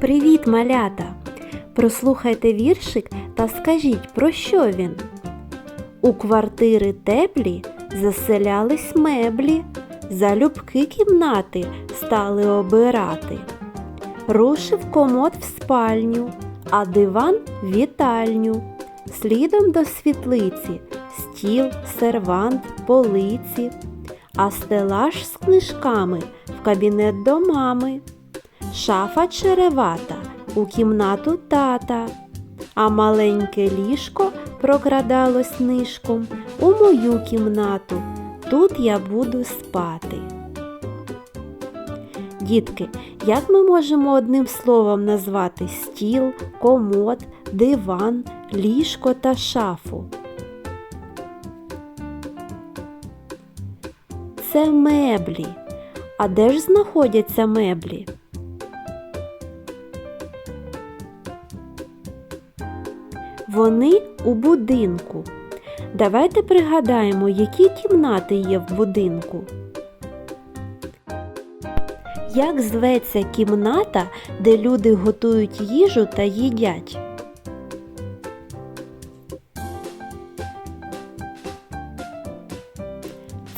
Привіт, малята! Прослухайте віршик та скажіть, про що він? У квартири теплі заселялись меблі, залюбки кімнати стали обирати. Рушив комод в спальню, а диван в вітальню. Слідом до світлиці стіл, сервант, полиці, а стелаж з книжками в кабінет до мами. Шафа черевата у кімнату тата, а маленьке ліжко прокрадалось нишком у мою кімнату. Тут я буду спати. Дітки, як ми можемо одним словом назвати стіл, комод, диван, ліжко та шафу? Це меблі. А де ж знаходяться меблі? Вони у будинку. Давайте пригадаємо, які кімнати є в будинку. Як зветься кімната, де люди готують їжу та їдять?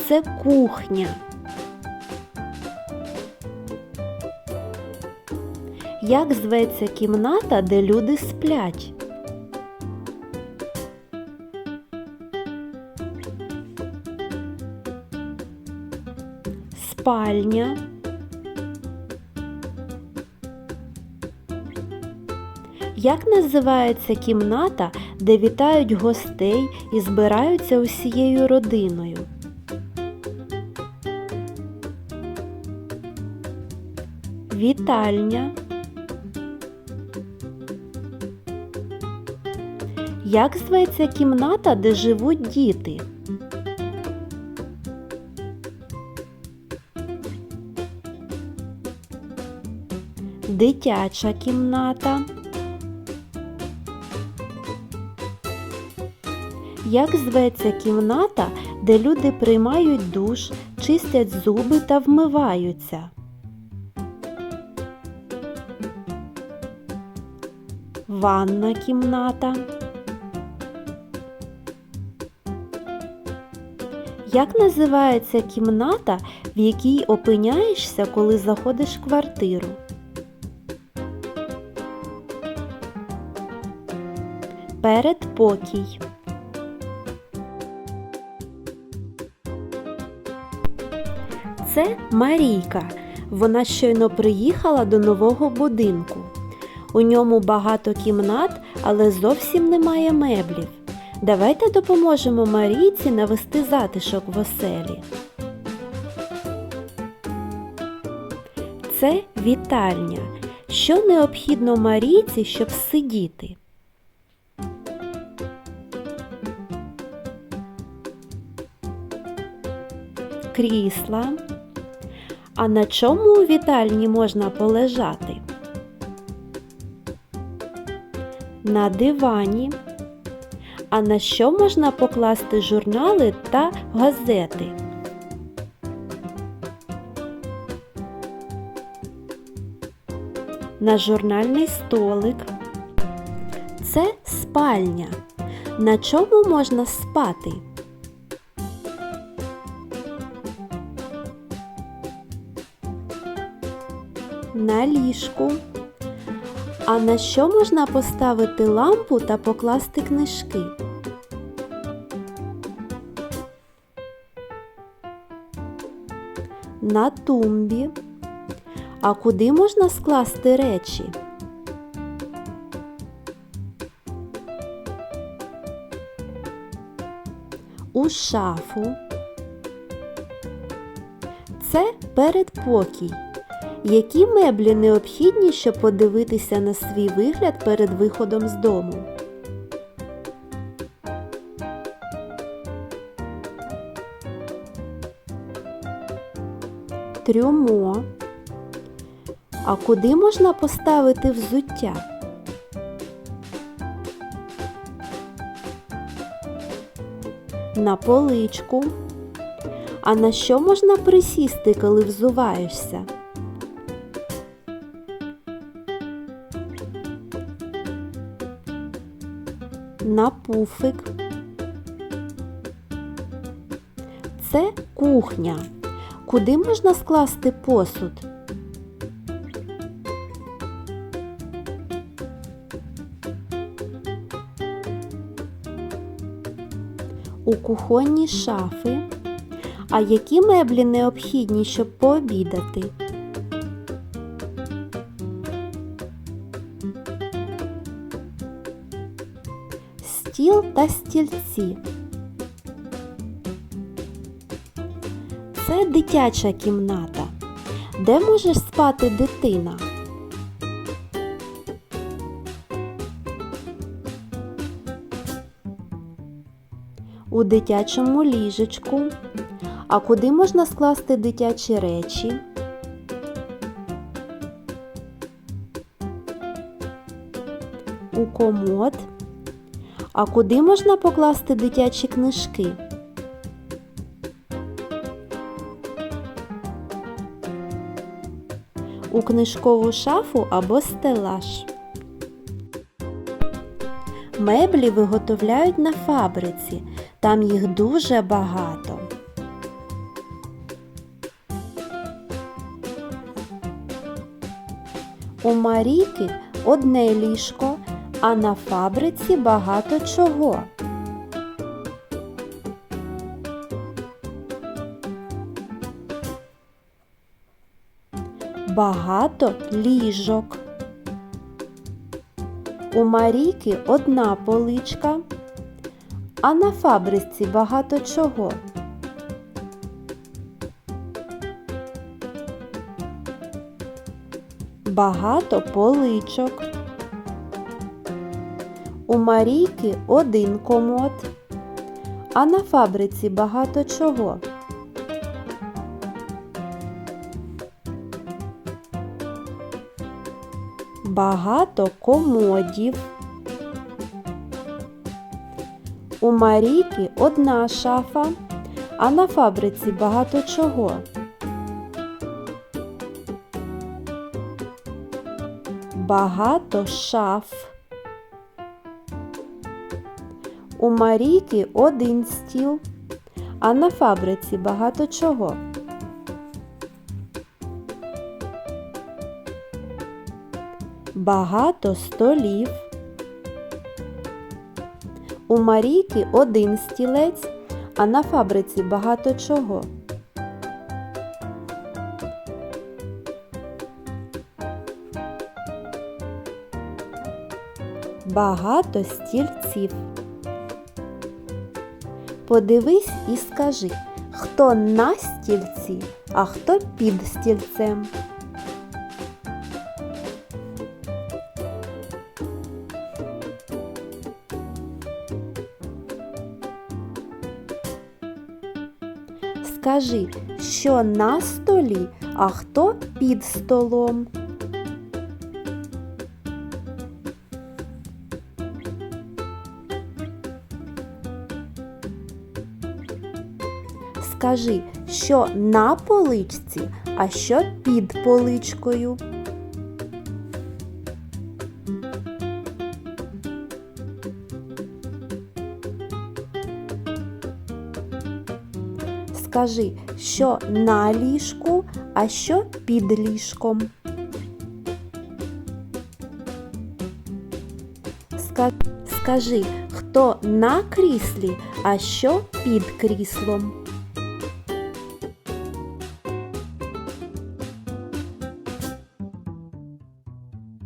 Це кухня. Як зветься кімната, де люди сплять? Спальня. Як називається кімната, де вітають гостей і збираються усією родиною? Вітальня. Як зветься кімната, де живуть діти? Дитяча кімната. Як зветься кімната, де люди приймають душ, чистять зуби та вмиваються? Ванна кімната. Як називається кімната, в якій опиняєшся, коли заходиш в квартиру? Передпокій. Це Марійка. Вона щойно приїхала до нового будинку. У ньому багато кімнат, але зовсім немає меблів. Давайте допоможемо Марійці навести затишок в оселі. Це вітальня. Що необхідно Марійці, щоб сидіти? Крісла. А на чому у вітальні можна полежати? На дивані. А на що можна покласти журнали та газети? На журнальний столик. Це спальня. На чому можна спати? На ліжку. А на що можна поставити лампу та покласти книжки? На тумбі. А куди можна скласти речі? У шафу. Це передпокій. Які меблі необхідні, щоб подивитися на свій вигляд перед виходом з дому? Трюмо. А куди можна поставити взуття? На поличку. А на що можна присісти, коли взуваєшся? На пуфик. Це кухня. Куди можна скласти посуд? У кухонні шафи. А які меблі необхідні, щоб пообідати? Стіл та стільці. Це дитяча кімната. Де може спати дитина? У дитячому ліжечку. А куди можна скласти дитячі речі? У комод. А куди можна покласти дитячі книжки? У книжкову шафу або стелаж. Меблі виготовляють на фабриці. Там їх дуже багато. У Марійки одне ліжко, а на фабриці багато чого. Багато ліжок. У Марійки одна поличка, а на фабриці багато чого. Багато поличок. У Марійки один комод, а на фабриці багато чого. Багато комодів. У Марійки одна шафа, а на фабриці багато чого. Багато шаф. У Марійки один стіл, а на фабриці багато чого. Багато столів. У Марійки один стілець, а на фабриці багато чого. Багато стільців. Подивись і скажи, хто на стільці, а хто під стільцем. Скажи, що на столі, а хто під столом. Скажи, що на поличці, а що під поличкою. Скажи, що на ліжку, а що під ліжком. Скажи, хто на кріслі, а що під кріслом.